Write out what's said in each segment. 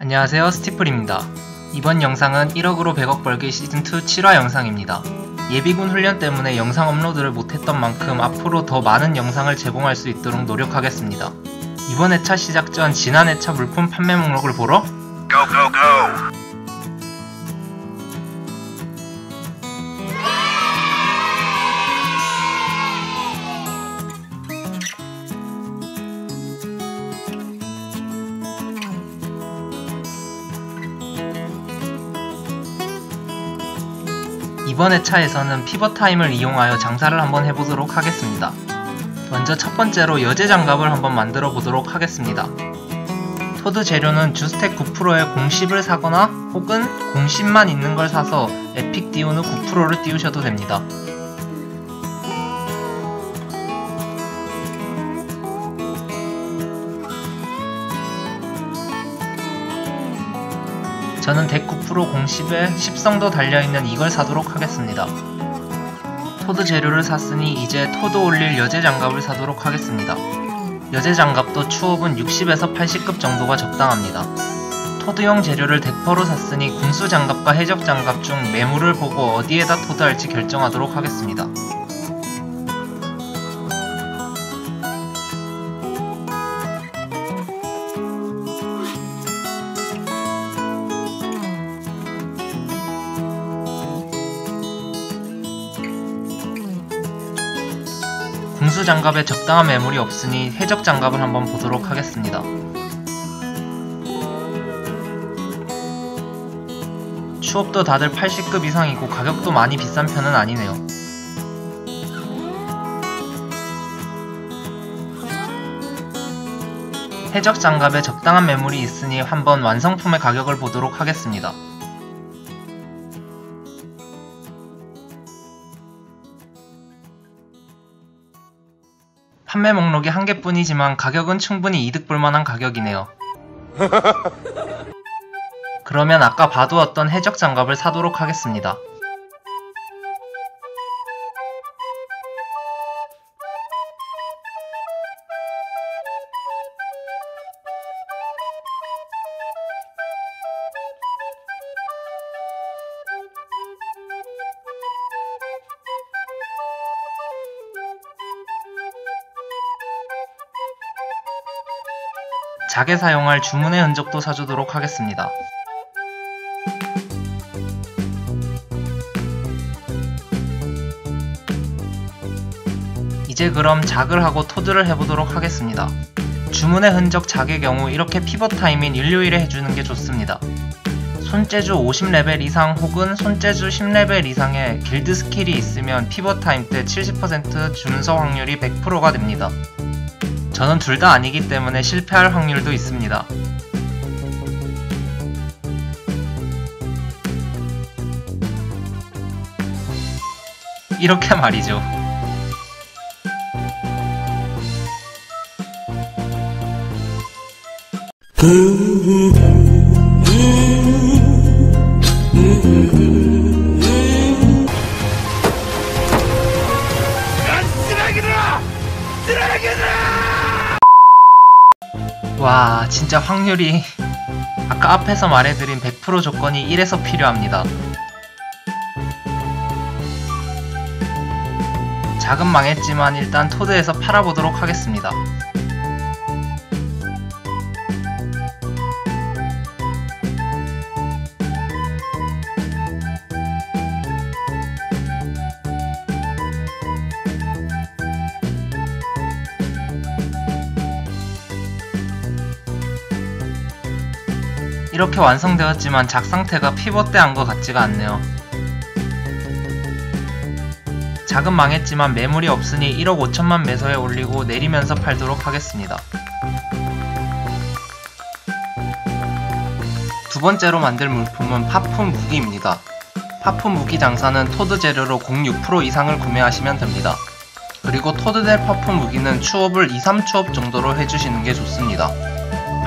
안녕하세요 스티플입니다. 이번 영상은 1억으로 100억 벌기 시즌2 7화 영상입니다. 예비군 훈련 때문에 영상 업로드를 못했던 만큼 앞으로 더 많은 영상을 제공할 수 있도록 노력하겠습니다. 이번 회차 시작 전 지난 회차 물품 판매 목록을 보러 go! 이번 회차에서는 피벗 타임을 이용하여 장사를 한번 해보도록 하겠습니다. 먼저 첫 번째로 여제 장갑을 한번 만들어 보도록 하겠습니다. 토드 재료는 주스텍 9%의 공십을 사거나 혹은 공십만 있는 걸 사서 에픽 띄우는 9%를 띄우셔도 됩니다. 저는 덱9% 공십에 10성도 달려있는 이걸 사도록 하겠습니다. 토드 재료를 샀으니 이제 토드 올릴 여제 장갑을 사도록 하겠습니다. 여제 장갑도 추업은 60에서 80급 정도가 적당합니다. 토드용 재료를 덱퍼로 샀으니 군수 장갑과 해적 장갑 중 매물을 보고 어디에다 토드할지 결정하도록 하겠습니다. 궁수 장갑에 적당한 매물이 없으니 해적 장갑을 한번 보도록 하겠습니다. 추업도 다들 80급 이상이고 가격도 많이 비싼 편은 아니네요. 해적 장갑에 적당한 매물이 있으니 한번 완성품의 가격을 보도록 하겠습니다. 판매 목록이 한 개뿐이지만 가격은 충분히 이득 볼 만한 가격이네요. 그러면 아까 봐두었던 해적 장갑을 사도록 하겠습니다. 작게 사용할 주문의 흔적도 사주도록 하겠습니다. 이제 그럼 작을 하고 토드를 해보도록 하겠습니다. 주문의 흔적 작의 경우 이렇게 피벗 타임인 일요일에 해주는 게 좋습니다. 손재주 50레벨 이상 혹은 손재주 10레벨 이상의 길드 스킬이 있으면 피벗 타임 때 70% 준서 확률이 100%가 됩니다. 저는 둘 다 아니기 때문에 실패할 확률도 있습니다. 이렇게 말이죠. 와 진짜 확률이 아까 앞에서 말해드린 100% 조건이 1에서 필요합니다. 작은 망했지만 일단 토드에서 팔아보도록 하겠습니다. 이렇게 완성되었지만 작 상태가 피벗대 한 것 같지가 않네요. 작은 망했지만 매물이 없으니 1억 5천만 매서에 올리고 내리면서 팔도록 하겠습니다. 두 번째로 만들 물품은 파품 무기입니다. 파품 무기 장사는 토드 재료로 06% 이상을 구매하시면 됩니다. 그리고 토드델 파품 무기는 추업을 2, 3추업 정도로 해주시는 게 좋습니다.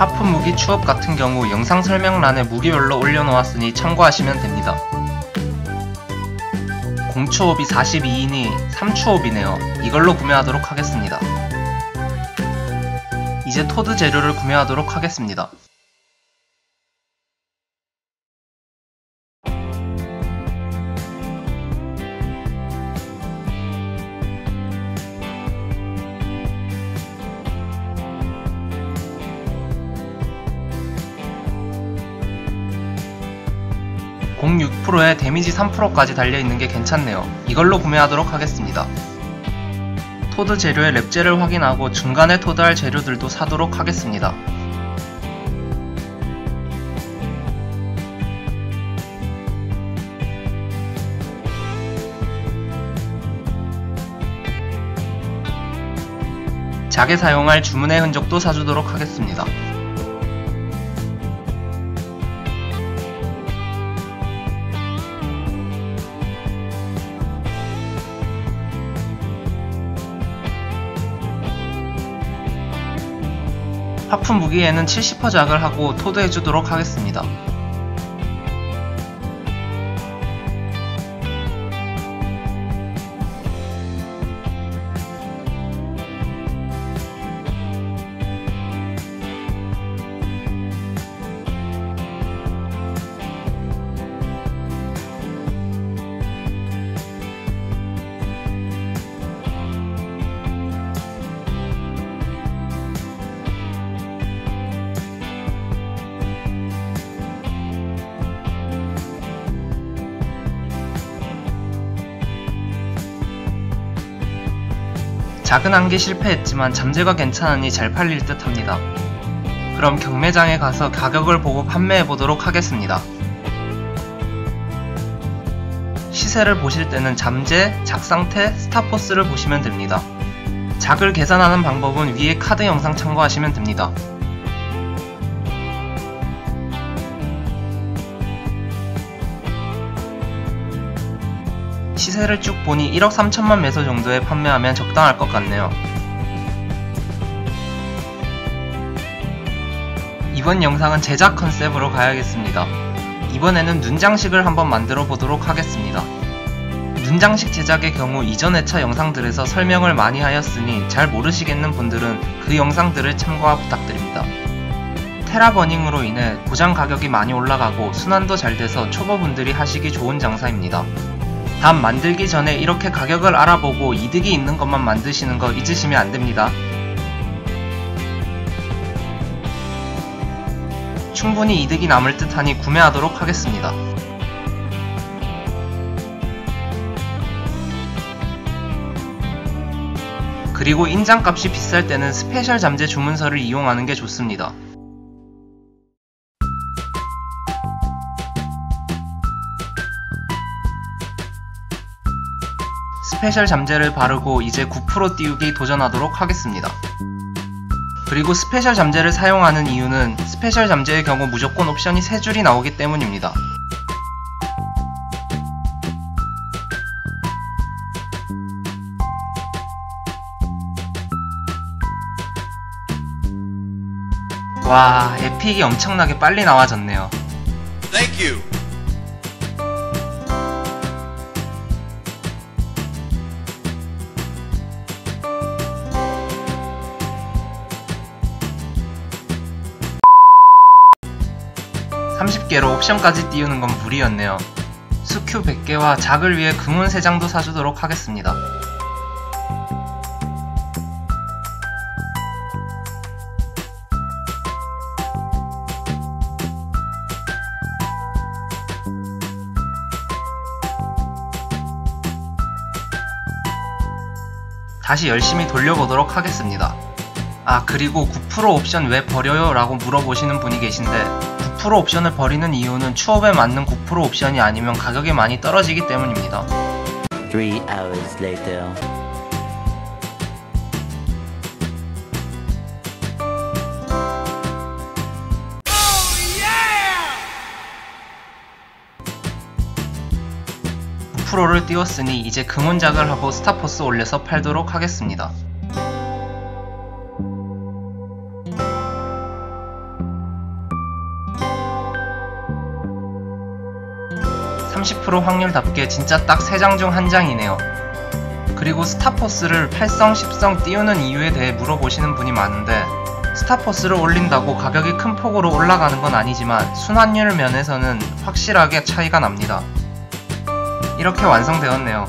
하프 무기 추업 같은 경우 영상 설명란에 무기별로 올려놓았으니 참고하시면 됩니다. 공추업이 42이니 3추업이네요. 이걸로 구매하도록 하겠습니다. 이제 토드 재료를 구매하도록 하겠습니다. 공 6%에 데미지 3%까지 달려있는 게 괜찮네요. 이걸로 구매하도록 하겠습니다. 토드 재료의 랩젤을 확인하고 중간에 토드할 재료들도 사도록 하겠습니다. 작에 사용할 주문의 흔적도 사주도록 하겠습니다. 하품 무기에는 70% 작을 하고 토드해주도록 하겠습니다. 작은 한 개 실패했지만 잠재가 괜찮으니 잘 팔릴 듯 합니다. 그럼 경매장에 가서 가격을 보고 판매해 보도록 하겠습니다. 시세를 보실 때는 잠재, 작상태, 스타포스를 보시면 됩니다. 작을 계산하는 방법은 위에 카드 영상 참고하시면 됩니다. 시세를 쭉 보니 1억 3천만 매소 정도에 판매하면 적당할 것 같네요. 이번 영상은 제작 컨셉으로 가야겠습니다. 이번에는 눈장식을 한번 만들어 보도록 하겠습니다. 눈장식 제작의 경우 이전 회차 영상들에서 설명을 많이 하였으니 잘 모르시겠는 분들은 그 영상들을 참고하 부탁드립니다. 테라버닝으로 인해 고장 가격이 많이 올라가고 순환도 잘 돼서 초보분들이 하시기 좋은 장사입니다. 단 만들기 전에 이렇게 가격을 알아보고 이득이 있는 것만 만드시는 거 잊으시면 안됩니다. 충분히 이득이 남을 듯 하니 구매하도록 하겠습니다. 그리고 인장값이 비쌀 때는 스페셜 잠재 주문서를 이용하는 게 좋습니다. 스페셜 잠재를 바르고 이제 9% 띄우기 도전하도록 하겠습니다. 그리고 스페셜 잠재를 사용하는 이유는 스페셜 잠재의 경우 무조건 옵션이 3줄이 나오기 때문입니다. 와, 에픽이 엄청나게 빨리 나와졌네요. Thank you. 30개로 옵션까지 띄우는 건 무리였네요. 수큐 100개와 작을 위해 금운 3장도 사주도록 하겠습니다. 다시 열심히 돌려보도록 하겠습니다. 아 그리고 9% 옵션 왜 버려요? 라고 물어보시는 분이 계신데 9% 옵션을 버리는 이유는 추업에 맞는 9% 옵션이 아니면 가격이 많이 떨어지기 때문입니다. 3 hours later. 프로를 띄웠으니 이제 금운작을 하고 스타포스 올려서 팔도록 하겠습니다. 30% 확률답게 진짜 딱 3장 중 한 장이네요. 그리고 스타포스를 8성, 10성 띄우는 이유에 대해 물어보시는 분이 많은데 스타포스를 올린다고 가격이 큰 폭으로 올라가는 건 아니지만 순환율 면에서는 확실하게 차이가 납니다. 이렇게 완성되었네요.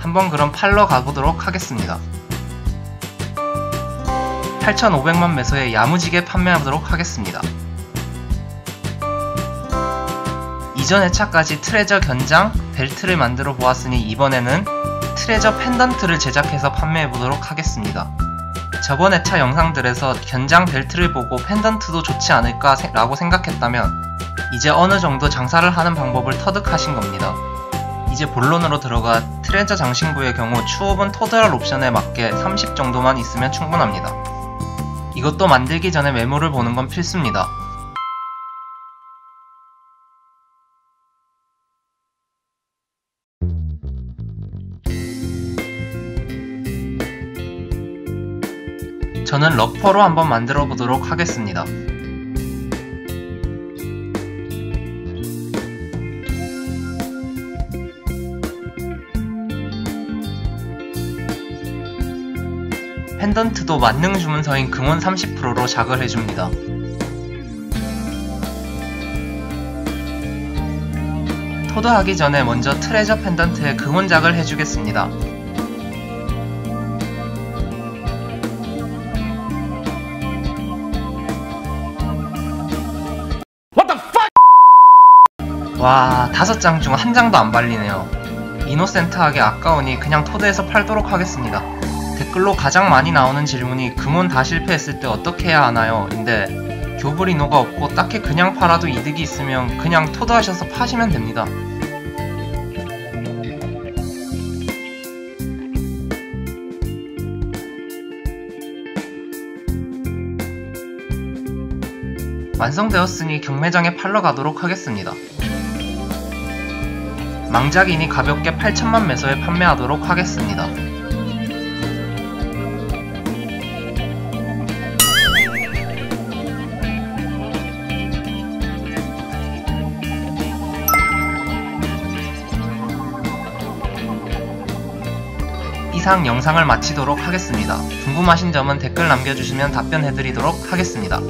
한번 그럼 팔러 가보도록 하겠습니다. 8,500만 매소에 야무지게 판매하도록 하겠습니다. 이전 회차까지 트레저 견장, 벨트를 만들어 보았으니 이번에는 트레저 펜던트를 제작해서 판매해 보도록 하겠습니다. 저번 회차 영상들에서 견장 벨트를 보고 펜던트도 좋지 않을까 세- 라고 생각했다면 이제 어느 정도 장사를 하는 방법을 터득하신 겁니다. 이제 본론으로 들어가 트레저 장신구의 경우 추업은 토드랄 옵션에 맞게 30 정도만 있으면 충분합니다. 이것도 만들기 전에 메모를 보는 건 필수입니다. 저는 럭퍼로 한번 만들어 보도록 하겠습니다. 펜던트도 만능 주문서인 금원 30%로 작을 해줍니다. 토도하기 전에 먼저 트레저 펜던트에 금원작을 해주겠습니다. 와, 다섯 장 중 한 장도 안 발리네요. 이노센트하게 아까우니 그냥 토드에서 팔도록 하겠습니다. 댓글로 가장 많이 나오는 질문이 금원 다 실패했을 때 어떻게 해야 하나요? 인데 교불이노가 없고 딱히 그냥 팔아도 이득이 있으면 그냥 토드 하셔서 파시면 됩니다. 완성되었으니 경매장에 팔러 가도록 하겠습니다. 망작이니 가볍게 8천만 매소에 판매하도록 하겠습니다. 이상 영상을 마치도록 하겠습니다. 궁금하신 점은 댓글 남겨주시면 답변해드리도록 하겠습니다.